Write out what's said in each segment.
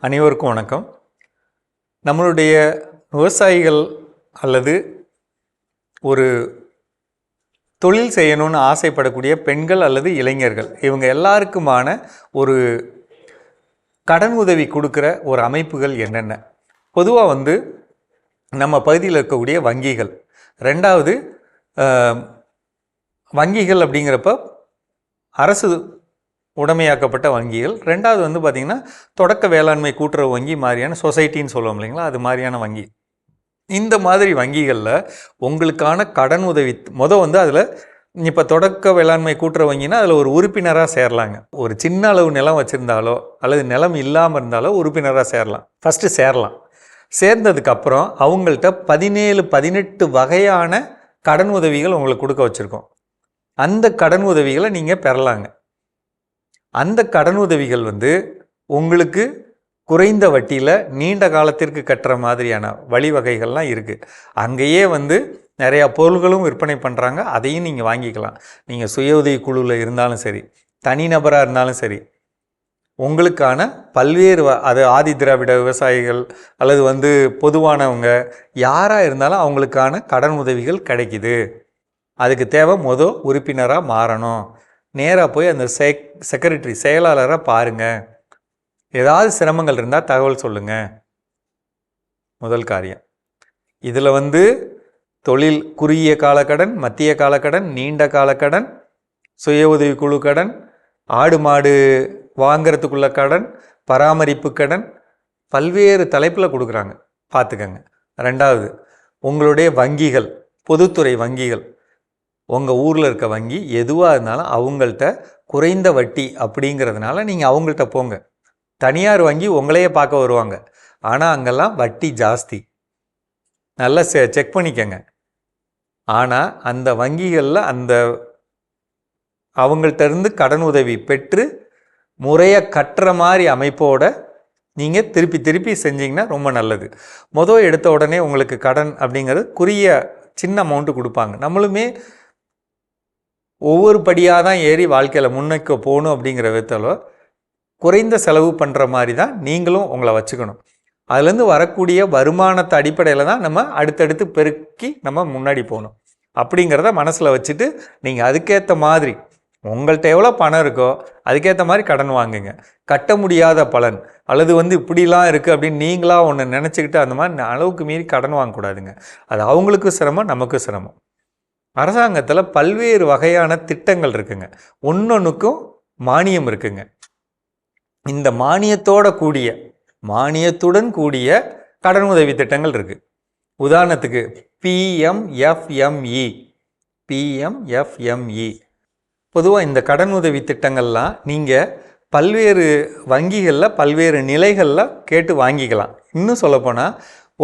அனைவருக்கும் வணக்கம். நம்மளுடைய விவசாயிகள் அல்லது ஒரு தொழில் செய்யணும்னு ஆசைப்படக்கூடிய பெண்கள் அல்லது இளைஞர்கள் இவங்க எல்லாருக்குமான ஒரு கடன் உதவி கொடுக்குற ஒரு அமைப்புகள் என்னென்ன? பொதுவாக வந்து நம்ம பகுதியில் இருக்கக்கூடிய வங்கிகள். ரெண்டாவது வங்கிகள் அப்படிங்கிறப்ப அரசு உடைமையாக்கப்பட்ட வங்கிகள். ரெண்டாவது வந்து பார்த்திங்கன்னா தொடக்க வேளாண்மை கூட்டுறவு வங்கி மாதிரியான சொசைட்டின்னு சொல்லுவோம் இல்லைங்களா? அது மாதிரியான வங்கி. இந்த மாதிரி வங்கிகளில் உங்களுக்கான கடன் உதவி மொதல் வந்து அதில் இப்போ தொடக்க வேளாண்மை கூட்டுற வங்கினா அதில் ஒரு உறுப்பினராக சேரலாங்க. ஒரு சின்ன அளவு நிலம் வச்சுருந்தாலோ அல்லது நிலம் இல்லாமல் இருந்தாலோ உறுப்பினராக சேரலாம். ஃபஸ்ட்டு சேரலாம். சேர்ந்ததுக்கப்புறம் அவங்கள்ட்ட பதினேழு பதினெட்டு வகையான கடன் உதவிகள் உங்களுக்கு கொடுக்க வச்சுருக்கோம். அந்த கடன் உதவிகளை நீங்கள் பெறலாங்க. அந்த கடன் உதவிகள் வந்து உங்களுக்கு குறைந்த வட்டியில் நீண்ட காலத்திற்கு கட்டுற மாதிரியான வழிவகைகள்லாம் இருக்குது அங்கேயே வந்து நிறையா பொருள்களும் விற்பனை பண்ணுறாங்க அதையும் நீங்கள் வாங்கிக்கலாம். நீங்கள் சுய உதவி குழுவில் இருந்தாலும் சரி தனிநபராக இருந்தாலும் சரி உங்களுக்கான பல்வேறு வ- அது ஆதி திராவிட விவசாயிகள் அல்லது வந்து பொதுவானவங்க யாராக இருந்தாலும் அவங்களுக்கான கடன் உதவிகள் கிடைக்குது. அதுக்கு தேவை மொதல் உறுப்பினராக மாறணும். நேராக போய் அந்த செக் செக்ரட்டரி செயலாளராக பாருங்கள் ஏதாவது சிரமங்கள் இருந்தால் தகவல் சொல்லுங்கள் முதல் காரியம். இதில் வந்து தொழில் குறுகிய காலக்கடன் மத்திய காலக்கடன் நீண்ட காலக்கடன் சுய உதவி குழு கடன் ஆடு மாடு வாங்குறதுக்குள்ள கடன் பராமரிப்பு கடன் பல்வேறு தலைப்பில் கொடுக்குறாங்க. பார்த்துக்கங்க. ரெண்டாவது உங்களுடைய வங்கிகள் பொதுத்துறை வங்கிகள் உங்கள் ஊரில் இருக்க வங்கி எதுவாக இருந்தாலும் அவங்கள்ட்ட குறைந்த வட்டி அப்படிங்கிறதுனால நீங்கள் அவங்கள்ட்ட போங்க. தனியார் வங்கி உங்களையே பார்க்க வருவாங்க. ஆனால் அங்கெல்லாம் வட்டி ஜாஸ்தி. நல்லா செ செக் பண்ணிக்கங்க. ஆனால் அந்த வங்கிகளில் அந்த அவங்கள்ட்ட இருந்து கடன் உதவி பெற்று முறையாக கட்டுற மாதிரி அமைப்போட நீங்கள் திருப்பி திருப்பி செஞ்சீங்கன்னா ரொம்ப நல்லது. மொதல் எடுத்த உடனே உங்களுக்கு கடன் அப்படிங்கிறது குறுகிய சின்ன அமௌண்ட்டு கொடுப்பாங்க. நம்மளுமே ஒவ்வொரு படியாக தான் ஏறி வாழ்க்கையில் முன்னுக்கு போகணும் அப்படிங்கிற விதத்தில் குறைந்த செலவு பண்ணுற மாதிரி தான் நீங்களும் உங்களை வச்சுக்கணும். அதுலேருந்து வரக்கூடிய வருமானத்தை அடிப்படையில் தான் நம்ம அடுத்தடுத்து பெருக்கி நம்ம முன்னாடி போகணும். அப்படிங்கிறத மனசில் வச்சுட்டு நீங்கள் அதுக்கேற்ற மாதிரி உங்கள்கிட்ட எவ்வளோ பணம் இருக்கோ அதுக்கேற்ற மாதிரி கடன் வாங்குங்க. கட்ட முடியாத பலன். அல்லது வந்து இப்படிலாம் இருக்குது அப்படின்னு நீங்களாக ஒன்று நினச்சிக்கிட்டு அந்த மாதிரி அளவுக்கு மீறி கடன் வாங்கக்கூடாதுங்க. அது அவங்களுக்கும் சிரமம் நமக்கும் சிரமம். அரசாங்கத்தில் பல்வேறு வகையான திட்டங்கள் இருக்குங்க. ஒன்றொன்றுக்கும் மானியம் இருக்குங்க. இந்த மானியத்தோட கூடிய மானியத்துடன் கூடிய கடன் உதவி திட்டங்கள் இருக்குது உதாரணத்துக்கு பிஎம்எஃப்எம்இ பிஎம்எஃப்எம்இ பொதுவாக இந்த கடன் உதவி திட்டங்கள்லாம் நீங்கள் பல்வேறு வங்கிகளில் பல்வேறு நிலைகளில் கேட்டு வாங்கிக்கலாம். இன்னும் சொல்லப்போனால்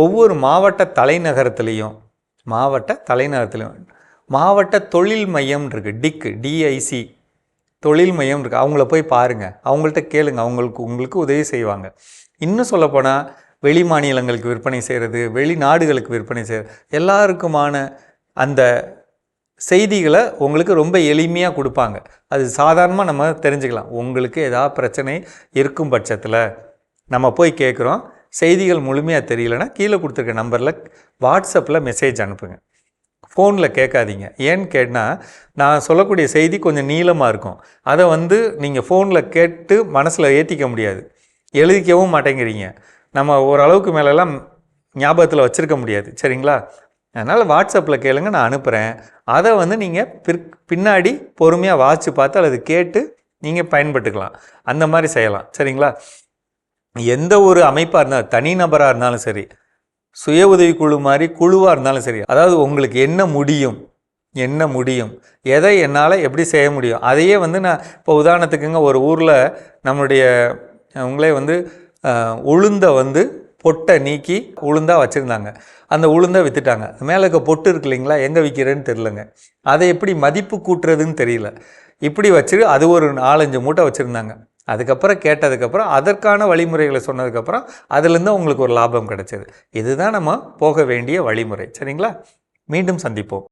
ஒவ்வொரு மாவட்ட தலைநகரத்துலேயும் மாவட்ட தலைநகரத்துலேயும் மாவட்ட தொழில் மையம் இருக்குது டிக்கு டிஐசி தொழில் மையம் இருக்குது அவங்கள போய் பாருங்கள் அவங்கள்ட்ட கேளுங்க. அவங்களுக்கு உங்களுக்கு உதவி செய்வாங்க. இன்னும் சொல்லப்போனால் வெளி மாநிலங்களுக்கு விற்பனை செய்கிறது வெளிநாடுகளுக்கு விற்பனை செய்கிறது எல்லாருக்குமான அந்த செய்திகளை உங்களுக்கு ரொம்ப எளிமையாக கொடுப்பாங்க. அது சாதாரணமாக நம்ம தெரிஞ்சுக்கலாம். உங்களுக்கு ஏதாவது பிரச்சனை இருக்கும் பட்சத்தில் நம்ம போய் கேட்குறோம் செய்திகள் முழுமையாக தெரியலன்னா கீழே கொடுத்துருக்க நம்பரில் வாட்ஸ்அப்பில் மெசேஜ் அனுப்புங்க. ஃபோனில் கேட்காதீங்க. ஏன்னு கேட்டால் நான் சொல்லக்கூடிய செய்தி கொஞ்சம் நீளமாக இருக்கும். அதை வந்து நீங்கள் ஃபோனில் கேட்டு மனசில் ஏற்றிக்க முடியாது. எழுதிக்கவும் மாட்டேங்கிறீங்க. நம்ம ஓரளவுக்கு மேலெல்லாம் ஞாபகத்தில் வச்சுருக்க முடியாது. சரிங்களா? அதனால் வாட்ஸ்அப்பில் கேளுங்க நான் அனுப்புகிறேன் அதை வந்து நீங்கள் பிற் பின்னாடி பொறுமையாக வாசித்து பார்த்து அல்லது கேட்டு நீங்கள் பயன்பட்டுக்கலாம். அந்த மாதிரி செய்யலாம். சரிங்களா? எந்த ஒரு அமைப்பாக இருந்தாலும் தனிநபராக இருந்தாலும் சரி சுய உதவி குழு மாதிரி குழுவாக இருந்தாலும் சரி. அதாவது உங்களுக்கு என்ன முடியும்? என்ன முடியும்? எதை என்னால் எப்படி செய்ய முடியும்? அதையே வந்து நான் இப்போ உதாரணத்துக்குங்க ஒரு ஊரில் நம்மளுடைய உங்களே வந்து உளுந்தை வந்து பொட்டை நீக்கி உளுந்தாக வச்சுருந்தாங்க. அந்த உளுந்தை விற்றுட்டாங்க மேலே இருக்க பொட்டு இருக்கு இல்லைங்களா? எங்கே விற்கிறேன்னு தெரிலங்க அதை எப்படி மதிப்பு கூட்டுறதுன்னு தெரியல. இப்படி வச்சு அது ஒரு நாலஞ்சு மூட்டை வச்சுருந்தாங்க. அதுக்கப்புறம் கேட்டதுக்கப்புறம் அதற்கான வழிமுறைகளை சொன்னதுக்கப்புறம் அதுலேருந்து உங்களுக்கு ஒரு லாபம் கிடைச்சது. இதுதான் நம்ம போக வேண்டிய வழிமுறை. சரிங்களா? மீண்டும் சந்திப்போம்.